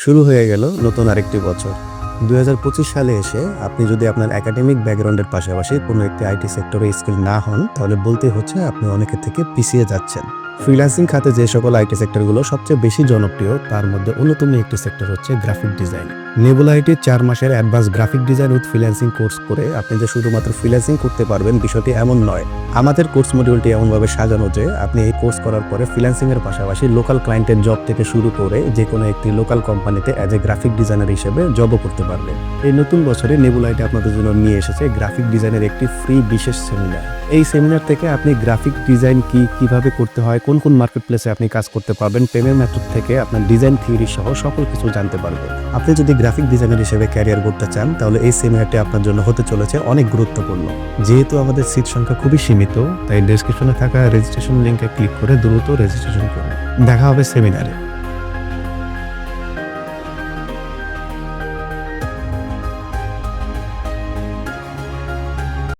শুরু হয়ে গেল নতুন আরেকটি বছর। দু হাজার পঁচিশ সালে এসে আপনি যদি আপনার একাডেমিক ব্যাকগ্রাউন্ডের পাশাপাশি কোনো একটি আইটি সেক্টরে স্কিল না হন, তাহলে বলতে হচ্ছে আপনি অনেকের থেকে পিছিয়ে যাচ্ছেন। ফ্রিল্যান্সিং খাতে যে সকল আইটি সেক্টরগুলো সবচেয়ে বেশি জনপ্রিয়, তার মধ্যে অন্যতম একটি সেক্টর হচ্ছে গ্রাফিক ডিজাইন। নেবুলাইটির চার মাসের advance graphic design with freelancing course করে আপনি যে শুধুমাত্র ফ্রিল্যান্সিং করতে পারবেন, বিষয়টি এমন নয়। আমাদের কোর্স মডিউলটি এমনভাবে সাজানো যে, আপনি এই কোর্স করার পরে ফ্রিল্যান্সিং এর পাশাপাশি লোকাল ক্লায়েন্টের জব থেকে শুরু করে যে কোনো একটি লোকাল কোম্পানিতে অ্যাজ এ গ্রাফিক ডিজাইনার হিসেবে জবও করতে পারবেন। এই নতুন বছরে নেবুলাইটে আপনাদের জন্য নিয়ে এসেছে গ্রাফিক ডিজাইনের একটি ফ্রি বিশেষ সেমিনার এই সেমিনার থেকে আপনি গ্রাফিক ডিজাইন কি, কীভাবে করতে হয়, কোন কোন মার্কেট প্লেসে আপনি কাজ করতে পারবেন পেমেন্ট মেথড থেকে আপনার ডিজাইন থিওরি সহ সকল কিছু জানতে পারবেন আপনি যদি গ্রাফিক ডিজাইনার হিসেবে ক্যারিয়ার করতে চান, তাহলে এই সেমিনারটি আপনার জন্য হতে চলেছে অনেক গুরুত্বপূর্ণ। যেহেতু আমাদের সিট সংখ্যা খুবই সীমিত, তাই ডেসক্রিপশনে থাকা রেজিস্ট্রেশন লিঙ্কে ক্লিক করে দ্রুত রেজিস্ট্রেশন করুন। দেখা হবে সেমিনারে